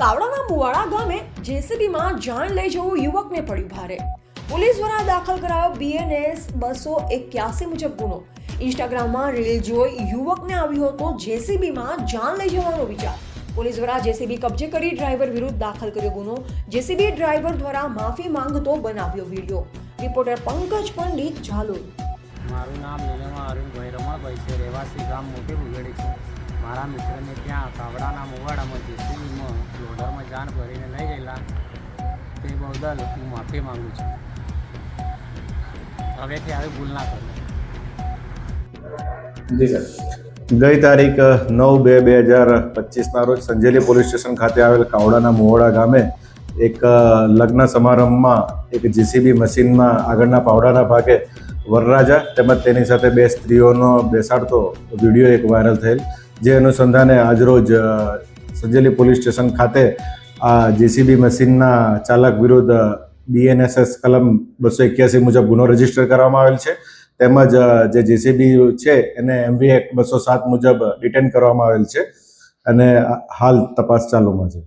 કાવડાના મુવાડા ગામે જેસીબીમાં જાન લઈ જવું યુવકને પડ્યું ભારે. પોલીસ દ્વારા દાખલ કરાયો બીએનએસ બસો એક્યાસી મુજબ ગુનો. ઇન્સ્ટાગ્રામમાં રીલ જોઈ યુવકને આવ્યો હતો જેસીબીમાં જાન લઈ જવાનો વિચાર. પોલીસ દ્વારા જેસીબી કબજે કરી ડ્રાઈવર વિરુદ્ધ દાખલ કર્યો ગુનો. જેસીબી ડ્રાઈવર દ્વારા માફી માંગતો બનાવ્યો વીડિયો. રિપોર્ટર પંકજ પંડિત ઝાલો મારું નામ નીલમા અરુણભાઈ રમણભાઈ છે. રહેવાસી ગામ મોટી બુગેડી છે. મારા મિત્રને ત્યાં કાવડાના મોવાડામાં જેસીબીમાં લોડરમાં ભરીને લઈ ગયેલા, તે બદલ હું માફી માગું છું. હવેથી આવી ભૂલ ના કરું. ગઈ તારીખ નવ બે બે હજાર પચીસના રોજ સંજેલી પોલીસ સ્ટેશન ખાતે આવેલ કાવડાના મોવાડા ગામે એક લગ્ન સમારંભમાં એક જીસીબી મશીનમાં આગળના પાવડાના ભાગે વરરાજા તેમજ તેની સાથે બે સ્ત્રીઓનો બેસાડતો વીડિયો એક વાયરલ થયેલ, જે અનુસંધાને આજરોજ સંજેલી પોલીસ સ્ટેશન ખાતે આ જેસીબી મશીનના ચાલક વિરુદ્ધ બીએનએસએસ કલમ બસો એક્યાસી મુજબ ગુનો રજિસ્ટર કરવામાં આવેલ છે. તેમજ જે જેસીબી છે, એને એમવી એક્ટ બસો સાત મુજબ ડિટેન કરવામાં આવેલ છે. અને હાલ તપાસ ચાલુમાં છે.